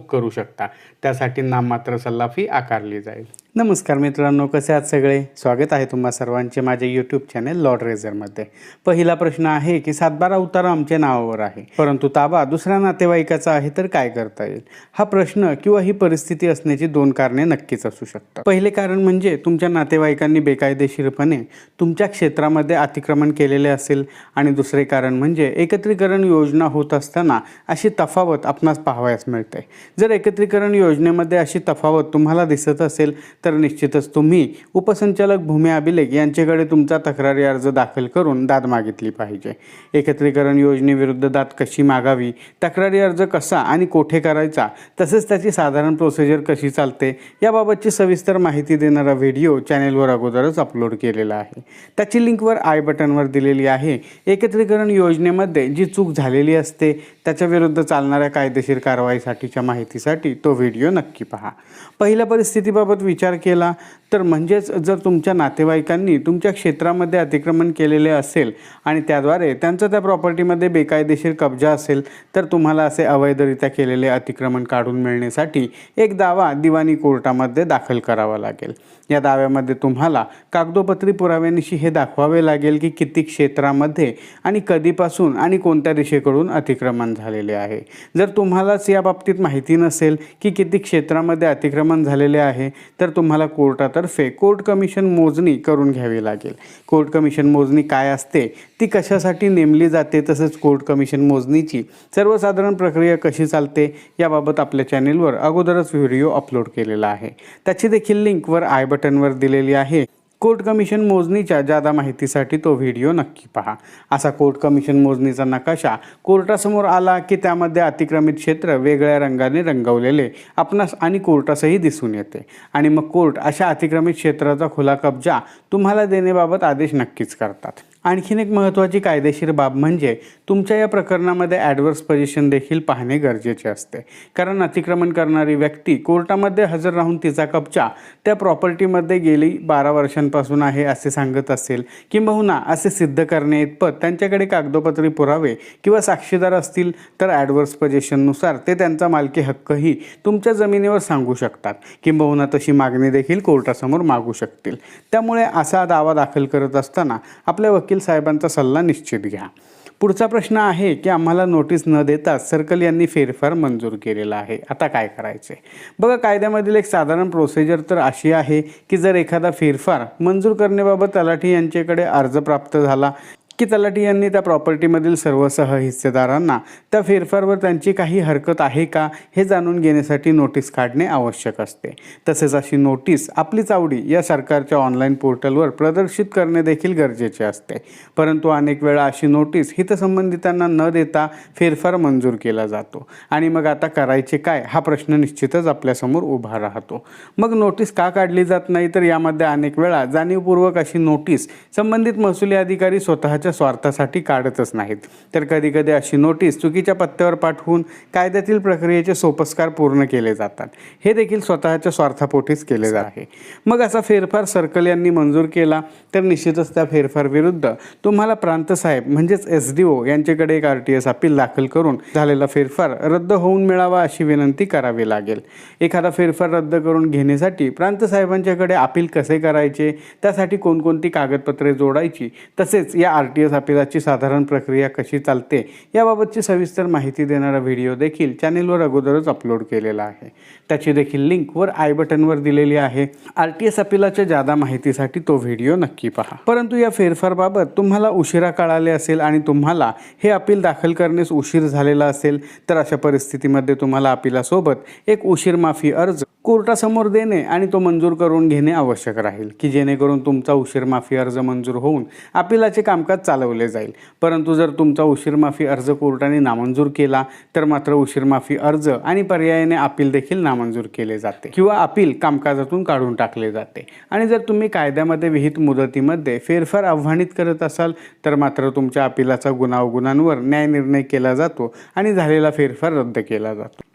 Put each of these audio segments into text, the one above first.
करू शकता. त्यासाठी नाममात्र सल्ला फी आकारली जाईल. नमस्कार मित्रांनो कसे आहात सगळे? स्वागत आहे तुम्हा सर्वांचे माझे यूट्यूब चॅनेल लॉर्ड रेझरमध्ये पहिला प्रश्न आहे की सातबारा उतारा आमच्या नावावर आहे. परंतु ताबा दुसऱ्या नातेवाईकाचा आहे तर काय करता येईल? हा प्रश्न किंवा ही परिस्थिती असण्याची दोन कारणे नक्कीच असू शकतात. पहिले कारण म्हणजे तुमच्या नातेवाईकांनी बेकायदेशीरपणे तुमच्या क्षेत्रामध्ये अतिक्रमण केलेले असेल आणि दुसरे कारण म्हणजे एकत्रीकरण योजना होत असताना अशी तफावत आपणास पाहावयास मिळते. जर एकत्रीकरण योजनेमध्ये अशी तफावत तुम्हाला दिसत असेल तर निश्चितच तुम्ही उपसंचालक भूमी अभिलेख यांच्याकडे तुमचा तक्रारी अर्ज दाखल करून दाद मागितली पाहिजे. एकत्रीकरण योजनेविरुद्ध दाद कशी मागावी? तक्रारी अर्ज कसा आणि कोठे करायचा? तसेच त्याची साधारण प्रोसिजर कशी चालते? याबाबतची सविस्तर माहिती देणारा व्हिडिओ चॅनेलवर अगोदरच अपलोड केलेला आहे. त्याची लिंकवर आय बटनवर दिलेली आहे. एकत्रीकरण योजनेमध्ये जी चूक झालेली असते त्याच्याविरुद्ध चालणाऱ्या कायदेशीर कारवाईसाठीच्या माहितीसाठी तो व्हिडिओ नक्की पहा. पहिल्या परिस्थितीबाबत विचार केला. तर म्हणजेच जर तुमच्या नातेवाईकांनी तुमच्या क्षेत्रामध्ये अतिक्रमण केलेले असेल आणि त्याद्वारे त्यांचं त्या प्रॉपर्टीमध्ये बेकायदेशीर कब्जा असेल तर तुम्हाला असे अवैधरित्या केलेले अतिक्रमण काढून मिळण्यासाठी एक दावा दिवाणी कोर्टामध्ये दाखल करावा लागेल. या दाव्यामध्ये तुम्हाला कागदोपत्री पुराव्यानिशी हे दाखवावे लागेल की किती क्षेत्रामध्ये आणि कधीपासून आणि कोणत्या दिशेकडून अतिक्रमण झालेले आहे. जर तुम्हालाच या बाबतीत माहिती नसेल की किती क्षेत्रामध्ये अतिक्रमण झालेले आहे तर तुम्हाला कोर्टात तर्फे कोर्ट कमिशन मोजणी करून घ्यावी लागेल. कोर्ट कमिशन मोजणी काय असते? ती कशासाठी नेमली जाते? तसंच कोर्ट कमिशन मोजणीची सर्वसाधारण प्रक्रिया कशी चालते? याबाबत आपल्या चॅनेलवर अगोदरच व्हिडिओ अपलोड केलेला आहे. त्याची देखील लिंक वर आय बटनवर दिलेली आहे. कोर्ट कमिशन मोजणीच्या जादा माहितीसाठी तो व्हिडिओ नक्की पहा. असा कोर्ट कमिशन मोजणीचा नकाशा कोर्टासमोर आला की त्यामध्ये अतिक्रमित क्षेत्र वेगळ्या रंगाने रंगवलेले आपणास आणि कोर्टासही दिसून येते. आणि मग कोर्ट अशा अतिक्रमित क्षेत्राचा खुला कब्जा तुम्हाला देण्याबाबत आदेश नक्कीच करतात. आणखीन एक महत्त्वाची कायदेशीर बाब म्हणजे तुमच्या या प्रकरणामध्ये ॲडव्हर्स पोझिशन देखील पाहणे गरजेचे असते. कारण अतिक्रमण करणारी व्यक्ती कोर्टामध्ये हजर राहून तिचा कब्जा त्या प्रॉपर्टीमध्ये गेली बारा वर्षांपासून आहे असे सांगत असेल किंबहुना असे सिद्ध करणे इतपत त्यांच्याकडे कागदोपत्री पुरावे किंवा साक्षीदार असतील तर ॲडव्हर्स पोझिशननुसार ते त्यांचा मालकी हक्कही तुमच्या जमिनीवर सांगू शकतात. किंबहुना तशी मागणी देखील कोर्टासमोर मागू शकतील. त्यामुळे असा दावा दाखल करत असताना आपल्या वकील वकील साहेबांचा सल्ला निश्चित घ्या. पुढचा प्रश्न आहे की आम्हाला नोटीस न देता सर्कल यांनी फेरफार मंजूर केलेला आहे. आता काय करायचे? बघा कायद्यामधील एक साधारण प्रोसिजर तर अशी आहे की जर एखादा फेरफार मंजूर करण्याबाबत तलाठी यांच्याकडे अर्ज प्राप्त झाला की तलाठी यांनी त्या प्रॉपर्टीमधील सर्व सहहिस्सेदारांना त्या फेरफारवर त्यांची काही हरकत आहे का हे जाणून घेण्यासाठी नोटीस काढणे आवश्यक असते. तसेच अशी नोटीस आपलीच आवडी या सरकारच्या ऑनलाईन पोर्टलवर प्रदर्शित करणे देखील गरजेचे असते. परंतु अनेक वेळा अशी नोटीस हितसंबंधितांना न देता फेरफार मंजूर केला जातो. आणि मग आता करायचे काय हा प्रश्न निश्चितच आपल्यासमोर उभा राहतो. मग नोटीस का काढली जात नाही? तर यामध्ये अनेक वेळा जाणीवपूर्वक अशी नोटीस संबंधित महसुली अधिकारी स्वतःच्या स्वार्थासाठी काढतच नाहीत. तर कधीकधी अशी नोटीस चुकीच्या पत्त्यावर पाठवून कायद्यातील प्रक्रियेचे सोपस्कार पूर्ण केले जातात. हे देखील स्वतःच्या स्वार्थापोटीच केले जात. आहे मग असा फेरफार सर्कल यांनी मंजूर केला तर निश्चितच त्या फेरफार विरुद्ध तुम्हाला प्रांतसाहेब म्हणजेच एस डी ओ यांच्याकडे एक आर टी एस अपील दाखल करून झालेला फेरफार रद्द होऊन मिळावा अशी विनंती करावी लागेल. एखादा फेरफार रद्द करून घेण्यासाठी प्रांतसाहेबांच्याकडे अपील कसे करायचे? त्यासाठी कोणकोणती कागदपत्रे जोडायची? तसेच या आर टी एस अपिलाची साधारण प्रक्रिया कशी चालते याबाबतची सविस्तर माहिती देणारा व्हिडिओ देखील चॅनेलवर अगोदरच अपलोड केलेला आहे. त्याची देखील लिंक वर आय बटनवर दिलेली आहे. आर टी एस अपिलाच्या जादा माहितीसाठी तो व्हिडिओ नक्की पहा. परंतु या फेरफारबाबत तुम्हाला उशिरा कळाले असेल आणि तुम्हाला हे अपील दाखल करण्यास उशीर झालेला असेल तर अशा परिस्थितीमध्ये तुम्हाला अपिलासोबत एक उशीर माफी अर्ज कोर्टासमोर देणे आणि तो मंजूर करून घेणे आवश्यक राहील की जेणेकरून तुमचा उशीर माफी अर्ज मंजूर होऊन अपिलाचे कामकाज चालवले जाईल. परंतु जर तुमचा उशीरमाफी अर्ज कोर्टाने नामंजूर केला तर मात्र उशीरमाफी अर्ज आणि पर्यायाने अपील देखील नामंजूर केले जाते किंवा अपील कामकाजातून काढून टाकले जाते. आणि जर तुम्ही कायद्यामध्ये विहित मुदतीमध्ये फेरफार आव्हानित करत असाल तर मात्र तुमच्या अपिलाचा गुणावगुणांवर न्यायनिर्णय केला जातो आणि झालेला फेरफार रद्द केला जातो.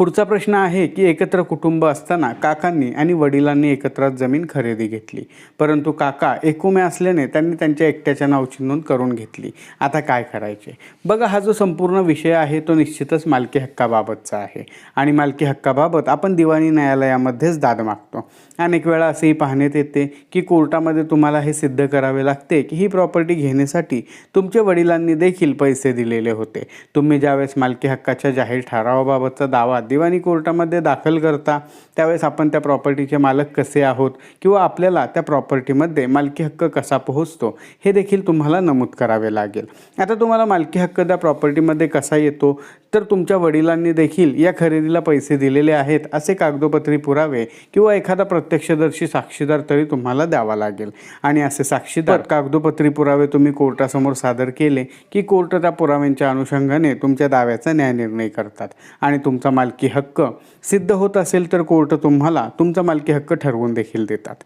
पुढचा प्रश्न आहे की एकत्र कुटुंब असताना काकांनी आणि वडिलांनी एकत्र जमीन खरेदी घेतली. परंतु काका एकुमे असल्याने त्यांनी त्यांच्या एकट्याच्या नावची नोंद करून घेतली. आता काय करायचे? बघा हा जो संपूर्ण विषय आहे तो निश्चितच मालकी हक्काबाबतचा आहे. आणि मालकी हक्काबाबत आपण दिवाणी न्यायालयामध्येच दाद मागतो. अनेक वेळा असेही पाहण्यात येते की कोर्टामध्ये तुम्हाला हे सिद्ध करावे लागते की ही प्रॉपर्टी घेण्यासाठी तुमच्या वडिलांनी देखील पैसे दिलेले होते. तुम्ही ज्यावेळेस मालकी हक्काच्या जाहीर ठरावाबाबतचा दावा दिवाणी कोर्टामध्ये दाखल करता त्यावेळेस आपण त्या प्रॉपर्टीचे मालक कसे आहोत किंवा आपल्याला त्या प्रॉपर्टीमध्ये मालकी हक्क कसा पोहोचतो हे देखील तुम्हाला नमूद करावे लागेल. आता तुम्हाला मालकी हक्क त्या प्रॉपर्टीमध्ये कसा येतो तर तुमच्या वडिलांनी देखील या खरेदीला पैसे दिलेले आहेत असे कागदोपत्री पुरावे किंवा एखादा प्रत्यक्षदर्शी साक्षीदार तरी तुम्हाला द्यावा लागेल. आणि असे साक्षीदार कागदोपत्री पुरावे तुम्ही कोर्टासमोर सादर केले की कोर्ट त्या पुराव्यांच्या अनुषंगाने तुमच्या दाव्याचा न्यायनिर्णय करतात. आणि तुमचा मालकी हक्क सिद्ध होत असेल तर कोर्ट तुम्हाला तुमचा मालकी हक्क ठरवून देखील देतात.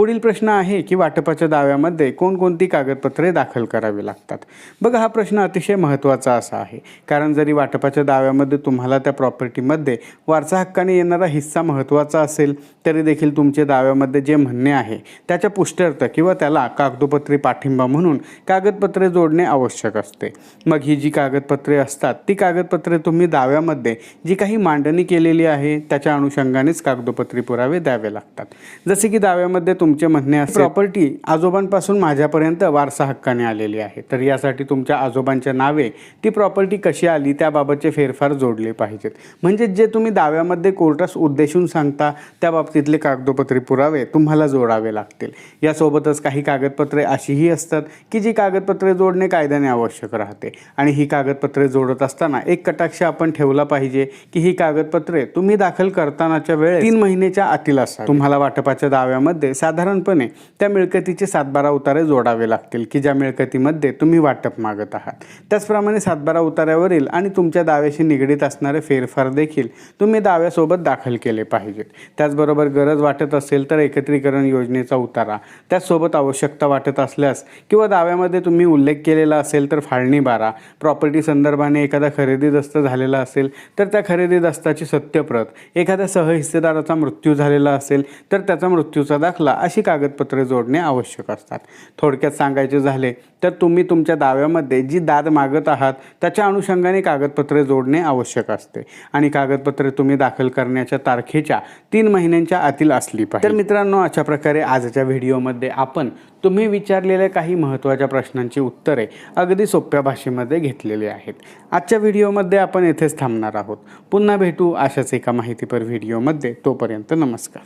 पुढील प्रश्न आहे की वाटपाच्या दाव्यामध्ये कोणकोणती कागदपत्रे दाखल करावी लागतात? बघा हा प्रश्न अतिशय महत्त्वाचा असा आहे. कारण जरी वाटपाच्या दाव्यामध्ये तुम्हाला त्या प्रॉपर्टीमध्ये वारसा हक्काने येणारा हिस्सा महत्त्वाचा असेल तरी देखील तुमचे दाव्यामध्ये जे म्हणणे आहे त्याच्या पुष्ट्यर्थ किंवा त्याला कागदोपत्री पाठिंबा म्हणून कागदपत्रे जोडणे आवश्यक असते. मग ही जी कागदपत्रे असतात ती कागदपत्रे तुम्ही दाव्यामध्ये जी काही मांडणी केलेली आहे त्याच्या अनुषंगानेच कागदोपत्री पुरावे द्यावे लागतात. जसे की दाव्यामध्ये तुमचे म्हणणे असे प्रॉपर्टी आजोबांपासून माझ्यापर्यंत वारसा हक्काने आलेली आहे. तर यासाठी तुमच्या आजोबांच्या नावे ती प्रॉपर्टी कशी आली त्याबाबतचे फेरफार जोडले पाहिजेत. म्हणजे जे तुम्ही दाव्यामध्ये कोर्टास उद्देशून सांगता त्या बाबतीतले कागदोपत्री पुरावे तुम्हाला जोडावे लागतील. यासोबतच काही कागदपत्रे अशीही असतात की जी कागदपत्रे जोडणे कायद्याने आवश्यक राहते. आणि ही कागदपत्रे जोडत असताना एक कटाक्ष आपण ठेवला पाहिजे की ही कागदपत्रे तुम्ही दाखल करतानाच्या वेळेस तीन महिन्याच्या आतील असतात. तुम्हाला वाटपाच्या दाव्यामध्ये साधारणपणे त्या मिळकतीचे सातबारा उतारे जोडावे लागतील की ज्या मिळकतीमध्ये तुम्ही वाटप मागत आहात. त्याचप्रमाणे सातबारा उतार्यावरील आणि तुमच्या दाव्याशी निगडीत असणारे फेरफार देखील तुम्ही दाव्यासोबत दाखल केले पाहिजेत. त्याचबरोबर गरज वाटत असेल तर एकत्रीकरण योजनेचा उतारा त्याचसोबत आवश्यकता वाटत असल्यास किंवा दाव्यामध्ये तुम्ही उल्लेख केलेला असेल तर फाळणी बारा प्रॉपर्टी संदर्भाने एखादा खरेदी दस्त झालेला असेल तर त्या खरेदी दस्ताची सत्यप्रत एखाद्या सहहिस्सेदाराचा मृत्यू झालेला असेल तर त्याचा मृत्यूचा दाखला अशी कागदपत्रे जोडणे आवश्यक असतात. थोडक्यात सांगायचे झाले तर तुम्ही तुमच्या दाव्यामध्ये जी दाद मागत आहात त्याच्या अनुषंगाने कागदपत्रे जोडणे आवश्यक असते. आणि कागदपत्रे तुम्ही दाखल करण्याच्या तारखेच्या तीन महिन्यांच्या आतील असली पाहिजे. तर मित्रांनो अशा प्रकारे आजच्या व्हिडिओमध्ये आपण तुम्ही विचारलेल्या काही महत्त्वाच्या प्रश्नांची उत्तरे अगदी सोप्या भाषेमध्ये घेतलेली आहेत. आजच्या व्हिडिओमध्ये आपण येथेच थांबणार आहोत. पुन्हा भेटू अशाच एका माहितीपर व्हिडिओमध्ये. तोपर्यंत नमस्कार.